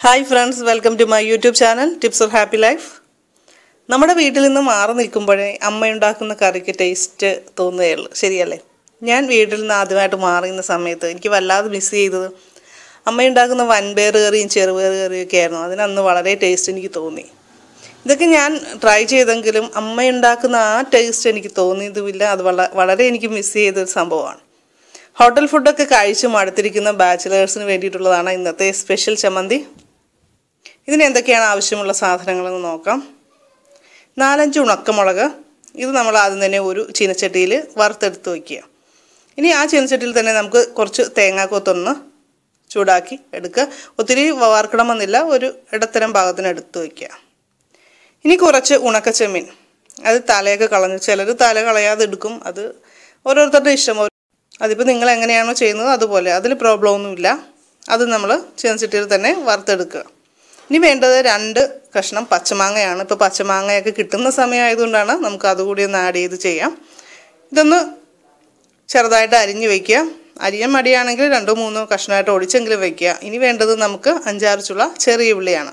Hi friends welcome to my YouTube channel tips of happy life നമ്മുടെ വീട്ടിൽ നിന്ന് മാറി നിൽക്കുമ്പോഴേ അമ്മ ഉണ്ടാക്കുന്ന കറിക്ക് ടേസ്റ്റ് തോന്നുകയുള്ളൂ. ശരിയല്ലേ? ഞാൻ വീട്ടിൽ നിന്ന് ആദ്യമായിട്ട് മാറിയുന്ന സമയത്ത് എനിക്ക് വല്ലാതെ മിസ് ചെയ്തത് അമ്മ ഉണ്ടാക്കുന്ന വൻപേർ കറിയും ചെറുപേർ കറിയും ഒക്കെ ആയിരുന്നു. അതിനന്ന് വളരെ ടേസ്റ്റ് എനിക്ക് തോന്നി. ഇതൊക്കെ ഞാൻ ട്രൈ ചെയ്തെങ്കിലും അമ്മ ഉണ്ടാക്കുന്ന ആ ടേസ്റ്റ് എനിക്ക് തോന്നിയതുമില്ല. അത് വള- വളരെ എനിക്ക് മിസ് ചെയ്തൊരു സംഭവമാണ്. ഹോട്ടൽ ഫുഡൊക്കെ കഴിച്ച് മടുത്തിരിക്കുന്ന ബാച്ചിലേഴ്സിന് വേണ്ടിയിട്ടുള്ളതാണ് ഇന്നത്തെ സ്പെഷ്യൽ ചമ്മന്തി. ഇതിന് എന്തൊക്കെയാണ് ആവശ്യമുള്ള സാധനങ്ങളെന്ന് നോക്കാം. നാലഞ്ച് ഉണക്കമുളക്. ഇത് നമ്മൾ ആദ്യം തന്നെ ഒരു ചീനച്ചട്ടിയിൽ വറുത്തെടുത്ത് വയ്ക്കുക. ഇനി ആ ചീനച്ചട്ടിയിൽ തന്നെ നമുക്ക് കുറച്ച് തേങ്ങാക്കൊത്തൊന്ന് ചൂടാക്കി എടുക്കുക. ഒത്തിരി വറുക്കണമെന്നില്ല ഒരു ഇടത്തരം ഭാഗത്തിന് എടുത്ത് വയ്ക്കുക. ഇനി കുറച്ച് ഉണക്കച്ചെമ്മീൻ. അത് തലയൊക്കെ കളഞ്ഞു ചിലർ തല കളയാതെ എടുക്കും. അത് ഓരോരുത്തരുടെ ഇഷ്ടം. അതിപ്പോൾ നിങ്ങൾ എങ്ങനെയാണോ ചെയ്യുന്നത് അതുപോലെ. അതിൽ പ്രോബ്ലം ഒന്നുമില്ല. അത് നമ്മൾ ചീനച്ചട്ടിയിൽ തന്നെ വറുത്തെടുക്കുക. ഇനി വേണ്ടത് രണ്ട് കഷ്ണം പച്ചമാങ്ങയാണ്. ഇപ്പോൾ പച്ചമാങ്ങയൊക്കെ കിട്ടുന്ന സമയമായതുകൊണ്ടാണ് നമുക്ക് അതുകൂടി ഒന്ന് ആഡ് ചെയ്ത് ചെയ്യാം. ഇതൊന്ന് ചെറുതായിട്ട് അരിഞ്ഞ് വയ്ക്കുക അരിയാൻ മടിയാണെങ്കിൽ രണ്ടോ മൂന്നോ കഷ്ണമായിട്ട് ഒടിച്ചെങ്കിലും വയ്ക്കുക ഇനി വേണ്ടത് നമുക്ക് അഞ്ചാറ് ചുള്ള ചെറിയ ഉള്ളിയാണ്.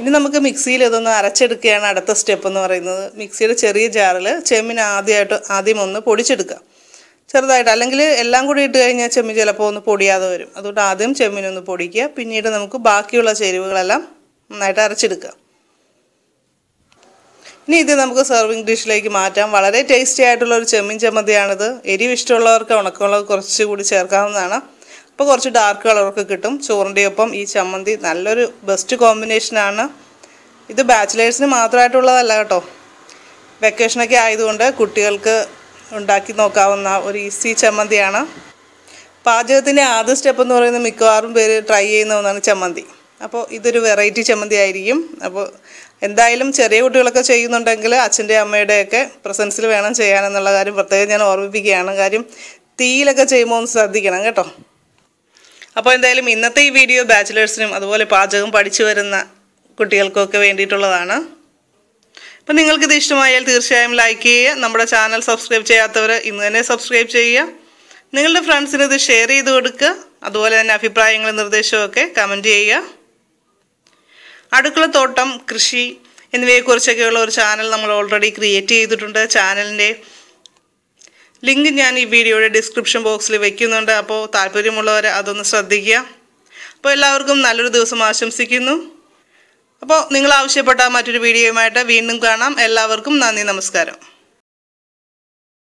ഇനി നമുക്ക് മിക്സിയിൽ ഇതൊന്ന് അരച്ചെടുക്കുകയാണ് അടുത്ത സ്റ്റെപ്പ് എന്ന് പറയുന്നത്. മിക്സിയുടെ ചെറിയ ജാറിൽ ചെമ്മിന് ആദ്യമായിട്ട് ആദ്യം ഒന്ന് പൊടിച്ചെടുക്കുക. ചെറുതായിട്ട്. അല്ലെങ്കിൽ എല്ലാം കൂടി ഇട്ട് കഴിഞ്ഞാൽ ചെമ്മീൻ ചിലപ്പോൾ ഒന്ന് പൊടിയാതെ വരും. അതുകൊണ്ട് ആദ്യം ചെമ്മീനൊന്ന് പൊടിക്കുക. പിന്നീട് നമുക്ക് ബാക്കിയുള്ള ചേരുവകളെല്ലാം നന്നായിട്ട് അരച്ചെടുക്കുക. ഇനി ഇത് നമുക്ക് സെർവിങ് ഡിഷിലേക്ക് മാറ്റാം. വളരെ ടേസ്റ്റി ആയിട്ടുള്ള ഒരു ചെമ്മീൻ ചമ്മന്തിയാണിത്. എരിവ് ഇഷ്ടമുള്ളവർക്ക് ഉണക്കമുളക് കുറച്ചുകൂടി ചേർക്കാവുന്നതാണ്. അപ്പോൾ കുറച്ച് ഡാർക്ക് കളറൊക്കെ കിട്ടും. ചോറിന്റെ ഒപ്പം ഈ ചമ്മന്തി നല്ലൊരു ബെസ്റ്റ് കോമ്പിനേഷനാണ് ഇത് ബാച്ചിലേഴ്സിന് മാത്രമായിട്ടുള്ളതല്ല കേട്ടോ. വെക്കേഷനൊക്കെ ആയതുകൊണ്ട് കുട്ടികൾക്ക് ഉണ്ടാക്കി നോക്കാവുന്ന ഒരു ഈസി ചമ്മന്തിയാണ്. പാചകത്തിന്റെ ആദ്യ സ്റ്റെപ്പ് എന്ന് പറയുന്നത് മിക്കവാറും പേര് ട്രൈ ചെയ്യുന്ന ഒന്നാണ് ചമ്മന്തി. അപ്പോൾ ഇതൊരു വെറൈറ്റി ചമ്മന്തി ആയിരിക്കും. അപ്പോൾ എന്തായാലും ചെറിയ കുട്ടികളൊക്കെ ചെയ്യുന്നുണ്ടെങ്കിൽ അച്ഛന്റെ അമ്മയുടെയൊക്കെ പ്രസൻസിൽ വേണം ചെയ്യാനെന്നുള്ള കാര്യം പ്രത്യേകം ഞാൻ ഓർമ്മിപ്പിക്കുകയാണ്. കാര്യം തീയിലൊക്കെ ചെയ്യുമ്പോൾ ഒന്ന് ശ്രദ്ധിക്കണം കേട്ടോ. അപ്പോൾ എന്തായാലും ഇന്നത്തെ ഈ വീഡിയോ ബാച്ചിലേഴ്സിനും അതുപോലെ പാചകം പഠിച്ചു വരുന്ന കുട്ടികൾക്കൊക്കെ വേണ്ടിയിട്ടുള്ളതാണ്. അപ്പം നിങ്ങൾക്കിത് ഇഷ്ടമായാൽ തീർച്ചയായും ലൈക്ക് ചെയ്യുക. നമ്മുടെ ചാനൽ സബ്സ്ക്രൈബ് ചെയ്യാത്തവർ ഇന്ന് തന്നെ സബ്സ്ക്രൈബ് ചെയ്യുക. നിങ്ങളുടെ ഫ്രണ്ട്സിന് ഇത് ഷെയർ ചെയ്ത് കൊടുക്കുക. അതുപോലെ തന്നെ അഭിപ്രായങ്ങളും നിർദ്ദേശവും ഒക്കെ കമന്റ് ചെയ്യുക. അടുക്കളത്തോട്ടം കൃഷി എന്നിവയെക്കുറിച്ചൊക്കെയുള്ള ഒരു ചാനൽ നമ്മൾ ഓൾറെഡി ക്രിയേറ്റ് ചെയ്തിട്ടുണ്ട്. ചാനലിന്റെ ലിങ്ക് ഞാൻ ഈ വീഡിയോയുടെ ഡിസ്ക്രിപ്ഷൻ ബോക്സിൽ വയ്ക്കുന്നുണ്ട് അപ്പോൾ താല്പര്യമുള്ളവർ അതൊന്ന് ശ്രദ്ധിക്കുക. അപ്പോൾ എല്ലാവർക്കും നല്ലൊരു ദിവസം ആശംസിക്കുന്നു. അപ്പോൾ നിങ്ങൾ ആവശ്യപ്പെട്ട മറ്റൊരു വീഡിയോയുമായിട്ട് വീണ്ടും കാണാം. എല്ലാവർക്കും നന്ദി നമസ്കാരം.